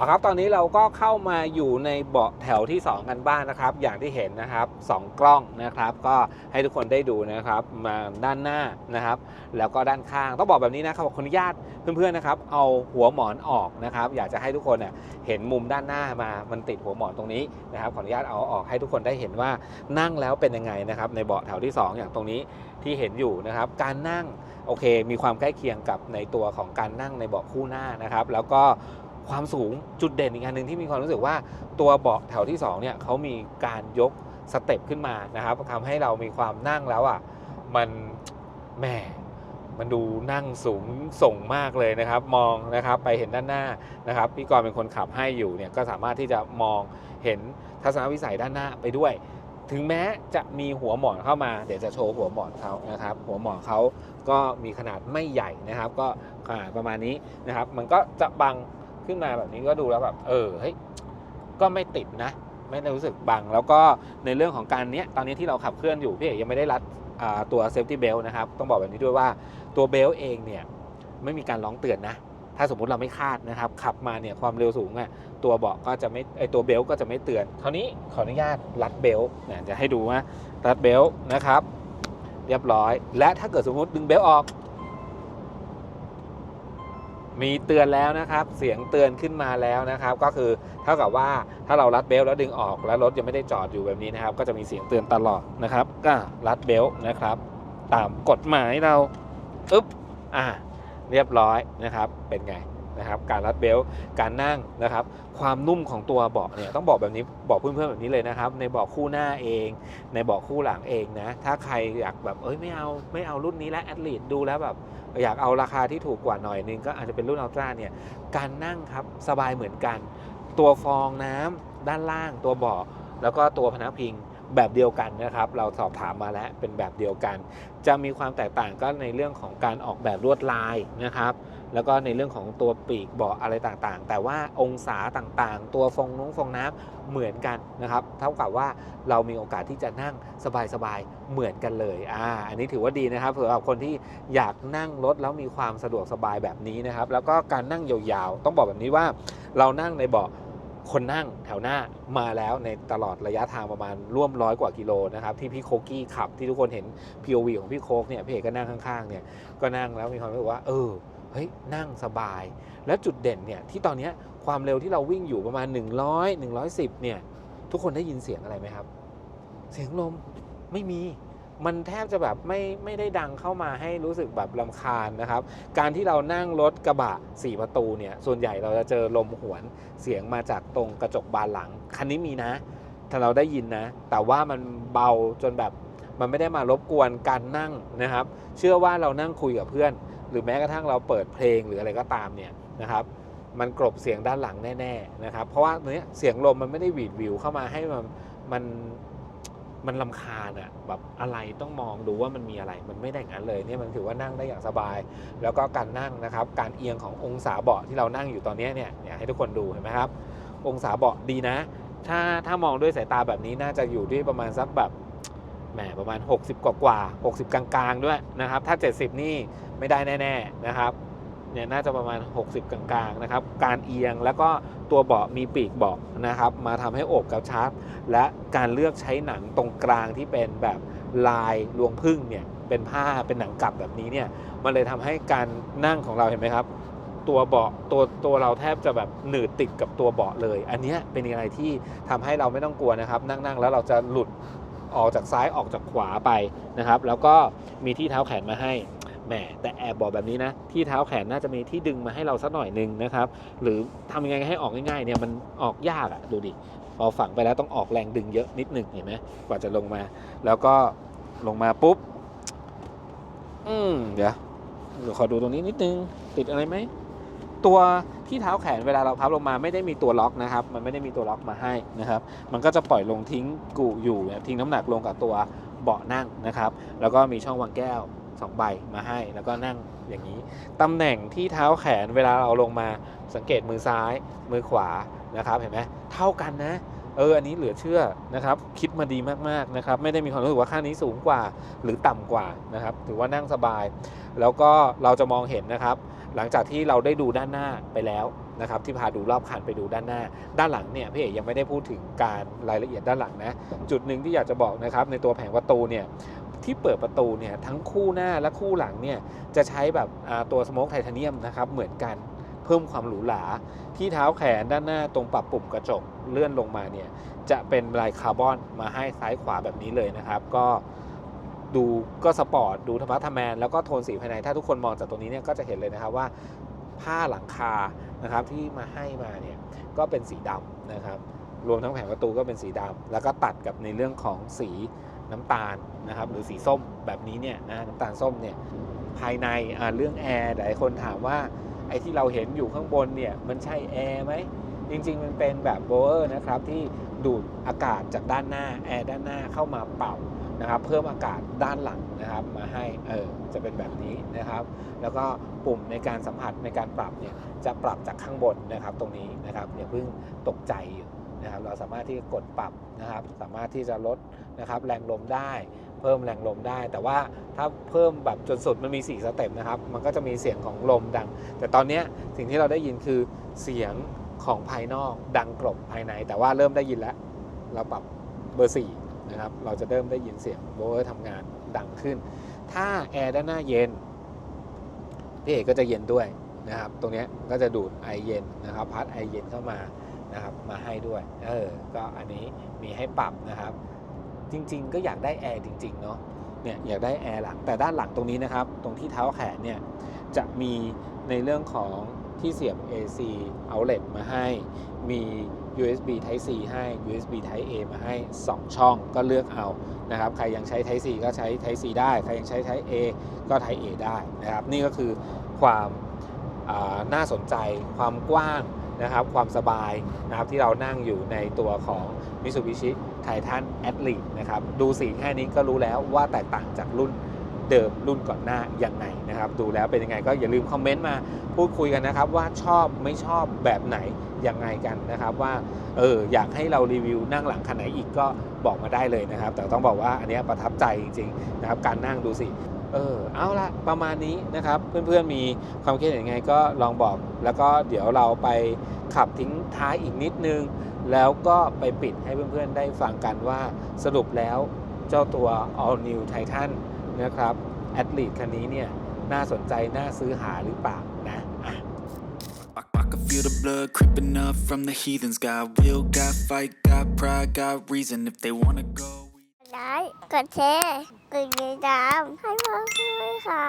เอาครับ ตอนนี้เราก็เข้ามาอยู่ในเบาะแถวที่ 2 กันบ้างนะครับ อย่างที่เห็นนะครับ 2 กล้องนะครับ ก็ให้ทุกคนได้ดูนะครับ มาด้านหน้านะครับ แล้วก็ด้านข้าง ต้องบอกแบบนี้นะครับขออนุญาตเพื่อนๆนะครับ เอาหัวหมอนออกนะครับ อยากจะให้ทุกคนเนี่ยเห็นมุมด้านหน้ามา มันติดหัวหมอนตรงนี้นะครับ ขออนุญาตเอาออกให้ทุกคนได้เห็นว่านั่งแล้วเป็นยังไงนะครับ ในเบาะแถวที่ 2 อย่างตรงนี้ที่เห็นอยู่นะครับ การนั่งโอเค มีความใกล้เคียงกับในตัวของการนั่งในเบาะคู่หน้านะครับ แล้วก็ ความสูงจุดเด่นอีกอันหนึ่งที่มีความรู้สึกว่าตัวเบาะแถวที่2เนี่ยเขามีการยกสเต็ปขึ้นมานะครับทำให้เรามีความนั่งแล้วอะมันแหมมันดูนั่งสูงส่งมากเลยนะครับ มองนะครับไปเห็นด้านหน้านะครับพี่กรณ์เป็นคนขับให้อยู่เนี่ยก็สามารถที่จะมองเห็นทัศนวิสัยด้านหน้าไปด้วย ถึงแม้จะมีหัวหมอนเข้ามา เดี๋ยวจะโชว์หัวหมอนเขานะครับ หัวหมอนเขาก็มีขนาดไม่ใหญ่นะครับ ก็ขนาดประมาณนี้นะครับ มันก็จะบัง ขึ้นมาแบบนี้ก็ดูแล้วแบบเออเฮ้ยก็ไม่ติดนะ ไม่ได้รู้สึกบัง แล้วก็ในเรื่องของการเนี้ยตอนนี้ที่เราขับเคลื่อนอยู่พี่เอกยังไม่ได้รัดตัวเซฟตี้เบลนะครับ ต้องบอกแบบนี้ด้วยว่าตัวเบลต์เองเนี่ยไม่มีการร้องเตือนนะ ถ้าสมมุติเราไม่คาดนะครับ ขับมาเนี่ยความเร็วสูงอะ่ะตัวเบาะก็จะไม่ไอตัวเบลต์ก็จะไม่เตือนคราวนี้ขออนุญาตรัดเบลต์เนี่ยจะให้ดูว่ารัดเบลต์นะครับ เรียบร้อย และถ้าเกิดสมมติดึงเบลต์ออก มีเตือนแล้วนะครับ เสียงเตือนขึ้นมาแล้วนะครับ ก็คือเท่ากับว่าถ้าเรารัดเบลแล้วดึงออก แล้วรถยังไม่ได้จอดอยู่แบบนี้นะครับ ก็จะมีเสียงเตือนตลอดนะครับ ก็รัดเบลนะครับ ตามกฎหมายเราอึ๊บอ่าเรียบร้อยนะครับ เป็นไงนะครับ การรัดเบลการนั่งนะครับ ความนุ่มของตัวเบาะเนี่ยต้องบอกแบบนี้บอกเพื่อนๆแบบนี้เลยนะครับ ในเบาะคู่หน้าเอง ในเบาะคู่หลังเองนะ ถ้าใครอยากแบบเอ้ยไม่เอาไม่เอารุ่นนี้แล้วแอดลีดดูแล้วแบบ อยากเอาราคาที่ถูกกว่าหน่อยนึงก็อาจจะเป็นรุ่นอัลตร้าเนี่ยการนั่งครับสบายเหมือนกัน ตัวฟองน้ำด้านล่างตัวเบาะแล้วก็ตัวพนักพิงแบบเดียวกันนะครับ เราสอบถามมาแล้วเป็นแบบเดียวกัน จะมีความแตกต่างก็ในเรื่องของการออกแบบลวดลายนะครับ แล้วก็ในเรื่องของตัวปีกเบาะอะไรต่างๆ แต่ว่าองศาต่างๆ ตัวฟองนุ้งฟองน้ำเหมือนกันนะครับ เท่ากับว่าเรามีโอกาสที่จะนั่งสบายๆ เหมือนกันเลย อ่า อันนี้ถือว่าดีนะครับสำหรับคนที่อยากนั่งรถแล้วมีความสะดวกสบายแบบนี้นะครับ แล้วก็การนั่งยาวๆ ต้องบอกแบบนี้ว่า เรานั่งในเบาะคนนั่งแถวหน้ามาแล้วในตลอดระยะทางประมาณร่วมร้อยกว่ากิโลนะครับที่พี่โคกี้ขับที่ทุกคนเห็น POV ของพี่โคกเนี่ยพี่เอกก็นั่งข้างๆเนี่ยก็นั่งแล้วมีความรู้สึกว่าเออ เฮ้ยนั่งสบาย แล้วจุดเด่นเนี่ยที่ตอนนี้ความเร็วที่เราวิ่งอยู่ประมาณ 100 110 เนี่ย ทุกคนได้ยินเสียงอะไรไหมครับ เสียงลมไม่มีมันแทบจะแบบไม่ไม่ได้ดังเข้ามาให้รู้สึกแบบลำคาญนะครับ การที่เรานั่งรถกระบะ 4 ประตูเนี่ย ส่วนใหญ่เราจะเจอลมหวนเสียงมาจากตรงกระจกบานหลัง คันนี้มีนะ ถ้าเราได้ยินนะ แต่ว่ามันเบาจนแบบมันไม่ได้มารบกวนการนั่งนะครับ เชื่อว่าเรานั่งคุยกับเพื่อน หรือแม้กระทั่งเราเปิดเพลงหรืออะไรก็ตามเนี่ยนะครับมันกลบเสียงด้านหลังแน่ๆนะครับเพราะว่าเนี้ยเสียงลมมันไม่ได้หวีดวิวเข้ามาให้มันมันมันลำคาญอะแบบอะไรต้องมองดูว่ามันมีอะไรมันไม่ได้อย่างนั้นเลยเนี่ยมันถือว่านั่งได้อย่างสบาย แล้วก็การนั่งนะครับ การเอียงขององศาเบาะที่เรานั่งอยู่ตอนนี้เนี่ยเนี่ยให้ทุกคนดูเห็นไหมครับ องศาเบาะดีนะ ถ้าถ้ามองด้วยสายตาแบบนี้น่าจะอยู่ที่ประมาณสักแบบ แหมประมาณ 60 กว่ากว่า 60 กลางๆ ด้วยนะครับ ถ้า 70 นี่ไม่ได้แน่ๆนะครับเนี่ยน่าจะประมาณ 60 กลางๆนะครับการเอียงแล้วก็ตัวเบาะมีปีกเบาะนะครับ มาทำให้โอบกระชับ และการเลือกใช้หนังตรงกลางที่เป็นแบบลายลวงพึ่งเนี่ยเป็นผ้าเป็นหนังกลับแบบนี้เนี่ยมันเลยทำให้การนั่งของเราเห็นไหมครับ ตัวเบาะตัวตัวเราแทบจะแบบหนืดติดกับตัวเบาะเลย อันเนี้ยเป็นอะไรที่ทำให้เราไม่ต้องกลัวนะครับ นั่งๆแล้วเราจะหลุด ออกจากซ้ายออกจากขวาไปนะครับ แล้วก็มีที่เท้าแขนมาให้แหมแต่แอบบอกแบบนี้นะ ที่เท้าแขนน่าจะมีที่ดึงมาให้เราสักหน่อยหนึงนะครับ หรือทำยังไงให้ออกง่ายๆเนี่ยมันออกยากอะดูดิพอฝังไปแล้วต้องออกแรงดึงเยอะนิดหนึ่งเห็นไหมกว่าจะลงมา แล้วก็ลงมาปุ๊บ อืมเดี๋ยวขอดูตรงนี้นิดนึง ติดอะไรไหม ตัวที่เท้าแขนเวลาเราพับลงมาไม่ได้มีตัวล็อกนะครับ มันไม่ได้มีตัวล็อกมาให้นะครับ มันก็จะปล่อยลงทิ้งกูอยู่ทิ้งน้ำหนักลงกับตัวเบาะนั่งนะครับ แล้วก็มีช่องวางแก้วสองใบมาให้ แล้วก็นั่งอย่างนี้ตำแหน่งที่เท้าแขนเวลาเราลงมาสังเกตมือซ้ายมือขวานะครับ เห็นไหมเท่ากันนะ เอออันนี้เหลือเชื่อนะครับ คิดมาดีมากๆนะครับ ไม่ได้มีความรู้สึกว่าค่านี้สูงกว่าหรือต่ำกว่านะครับ ถือว่านั่งสบาย แล้วก็เราจะมองเห็นนะครับ หลังจากที่เราได้ดูด้านหน้าไปแล้วนะครับที่พาดูรอบคันไปดูด้านหน้า ด้านหลังเนี่ยพี่เอกยังไม่ได้พูดถึงการรายละเอียดด้านหลังนะ จุดหนึ่งที่อยากจะบอกนะครับ ในตัวแผงประตูเนี่ยที่เปิดประตูเนี่ยทั้งคู่หน้าและคู่หลังเนี่ยจะใช้แบบตัวสโมกไทเทเนียมนะครับเหมือนกัน พิ่มความหรูหราที่เท้าแขนด้านหน้าตรงปรับปุ่มกระจกเลื่อนลงมาเนี่ยจะเป็นลายคาร์บอนมาให้ซ้ายขวาแบบนี้เลยนะครับ ก็ดูก็สปอร์ตดูธรรมะทแมน แล้วก็โทนสีภายใน ถ้าทุกคนมองจากตรงนี้เนี่ยก็จะเห็นเลยนะครับว่าผ้าหลังคานะครับที่มาให้มาเนี่ยก็เป็นสีดำนะครับ รวมทั้งแผงประตูก็เป็นสีดำแล้วก็ตัดกับในเรื่องของสีน้ำตาลนะครับหรือสีส้มแบบนี้เนี่ยนะน้ำตาลส้มเนี่ยภายในเรื่องแอร์หลายคนถามว่า ไอ้ที่เราเห็นอยู่ข้างบนเนี่ยมันใช่แอร์ไหมจริงๆ มันเป็นแบบโบเออร์นะครับที่ดูดอากาศจากด้านหน้าแอร์ด้านหน้าเข้ามาเป่านะครับเพิ่มอากาศด้านหลังนะครับมาให้เออจะเป็นแบบนี้นะครับ แล้วก็ปุ่มในการสัมผัสในการปรับเนี่ยจะปรับจากข้างบนนะครับตรงนี้นะครับอย่าเพิ่งตกใจอยู่นะครับเราสามารถที่จะกดปรับนะครับ สามารถที่จะลดนะครับแรงลมได้ เพิ่มแรงลมได้ แต่ว่าถ้าเพิ่มแบบจนสุดมันมี 4 สเต็ปนะครับ มันก็จะมีเสียงของลมดัง แต่ตอนเนี้ยสิ่งที่เราได้ยินคือเสียงของภายนอกดังกลบภายใน แต่ว่าเริ่มได้ยินแล้ว เราปรับเบอร์4นะครับ เราจะเริ่มได้ยินเสียงโบเวอร์ทำงานดังขึ้น ถ้าแอร์ด้านหน้าเย็นพี่เอกก็จะเย็นด้วยนะครับ ตรงเนี้ยก็จะดูดไอเย็นนะครับ พัดไอเย็นเข้ามานะครับ มาให้ด้วย เออ ก็อันนี้มีให้ปรับนะครับ จริง ๆ ก็อยากได้แอร์จริงๆเนาะเนี่ยอยากได้แอร์หลังแต่ด้านหลังตรงนี้นะครับ ตรงที่เท้าแขนเนี่ยจะมีในเรื่องของที่เสียบ AC outlet มาให้ มี USB Type C ให้ USB Type A มาให้ 2 ช่องก็เลือกเอานะครับ ใครยังใช้ Type C ก็ใช้ Type C ได้ ใครยังใช้ Type A ก็ Type A ได้นะครับ นี่ก็คือความาน่าสนใจ ความกว้างนะครับ ความสบายนะครับที่เรานั่งอยู่ในตัวของ Mitsubishi ไททันแอดลีดนะครับดูสีแค่นี้ก็รู้แล้วว่าแตกต่างจากรุ่นเดิมรุ่นก่อนหน้ายังไงนะครับ ดูแล้วเป็นยังไงก็อย่าลืมคอมเมนต์มาพูดคุยกันนะครับ ว่าชอบไม่ชอบแบบไหนยังไงกันนะครับ ว่าเอออยากให้เรารีวิวนั่งหลังคันไหนอีกก็บอกมาได้เลยนะครับ แต่ต้องบอกว่าอันนี้ประทับใจจริงๆนะครับการนั่งดูสิ เออเอาละประมาณนี้นะครับ เพื่อนๆมีความคิดเห็นยังไงก็ลองบอก แล้วก็เดี๋ยวเราไปขับทิ้งท้ายอีกนิดนึง แล้วก็ไปปิดให้เพื่อนๆได้ฟังกันว่าสรุปแล้วเจ้าตัว All New Titan นะครับ Athlete คันนี้เนี่ยน่าสนใจน่าซื้อหาหรือเปล่านะอะ I can feel the blood creeping up from the heathens. Got will, got fight, got pride, got reason. If they wanna go. กดแชร์ กดติดตามให้พ่อด้วยค่ะ